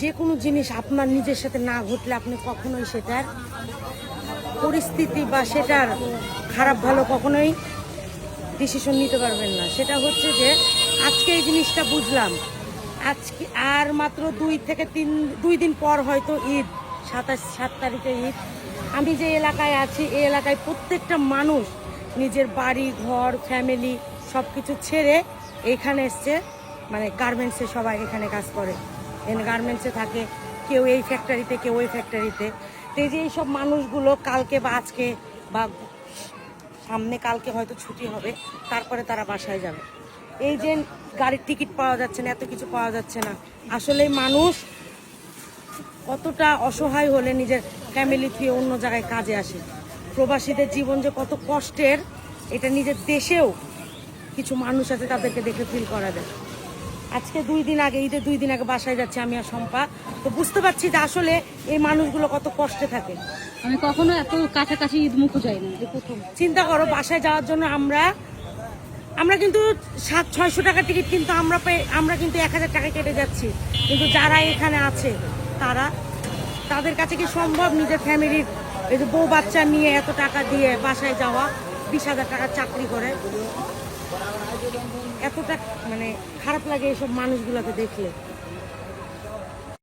যে কোনো জিনিস আপনার নিজের সাথে না ঘটলে আপনি কখনোই সেটার পরিস্থিতি বা সেটার খারাপ ভালো কখনোই ডিসিশন নিতে পারবেন না। সেটা হচ্ছে যে, আজকে এই জিনিসটা বুঝলাম। আজকে আর মাত্র দুই থেকে তিন, দুই দিন পর হয়তো ঈদ, সাতাশ, সাত তারিখে ঈদ। আমি যে এলাকায় আছি, এই এলাকায় প্রত্যেকটা মানুষ নিজের বাড়ি, ঘর ফ্যামিলি সব কিছু ছেড়ে এখানে এসছে মানে গার্মেন্টসে সবাই এখানে কাজ করে। গার্মেন্টসে থাকে, কেউ এই ফ্যাক্টরিতে কেউ ওই ফ্যাক্টরিতে তো এই যে এইসব মানুষগুলো কালকে বা আজকে বা সামনে কালকে হয়তো ছুটি হবে, তারপরে তারা বাসায় যাবে। এই যে গাড়ির টিকিট পাওয়া যাচ্ছে না, এত কিছু পাওয়া যাচ্ছে না। আসলে মানুষ কতটা অসহায় হলে নিজের ফ্যামিলি থেকে অন্য জায়গায় কাজে আসে। প্রবাসীদের জীবন যে কত কষ্টের, এটা নিজের দেশেও কিছু মানুষ আছে তাদেরকে দেখে ফিল করা যায় আজকে দুই দিন আগে ঈদের দুই দিন আগে বাসায় যাচ্ছি আমি আর শম্পা। তো বুঝতে পারছি যে আসলে এই মানুষগুলো কত কষ্টে থাকে। আমি কখনো এত কাছাকাছি ঈদ মুখো যাই না প্রথম। চিন্তা করো বাসায় যাওয়ার জন্য আমরা আমরা কিন্তু সাত ছয়শো টাকার টিকিট কিন্তু আমরা পে- আমরা কিন্তু এক হাজার টাকা কেটে যাচ্ছি। কিন্তু যারা এখানে আছে তারা তাদের কাছে কি সম্ভব নিজের ফ্যামিলির এই যে বউ বাচ্চা নিয়ে এত টাকা দিয়ে বাসায় যাওয়া বিশ হাজার টাকার চাকরি করে? এতটা মানে খারাপ লাগে এইসব মানুষগুলোকে দেখলে।